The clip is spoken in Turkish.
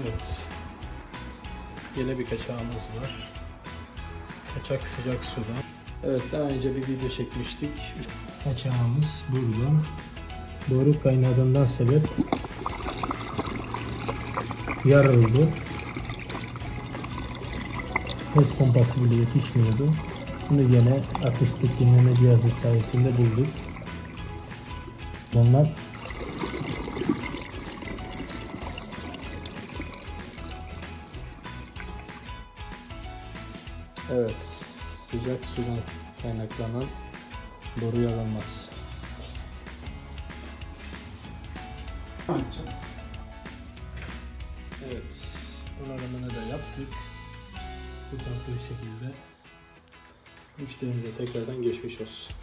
Evet. Yine bir kaçağımız var. Kaçak sıcak suda. Evet daha önce bir video çekmiştik. Kaçağımız burada. Boru kaynadığından sebep yarıldı. Test pompası bile yetişmiyordu. Bunu yine akustik dinleme cihazı sayesinde bulduk. Bunlar Evet, sıcak sudan kaynaklanan boru yarılmaz. Evet, onarımını da yaptık. Bu tatlı şekilde müşterimize tekrardan geçmiş olsun.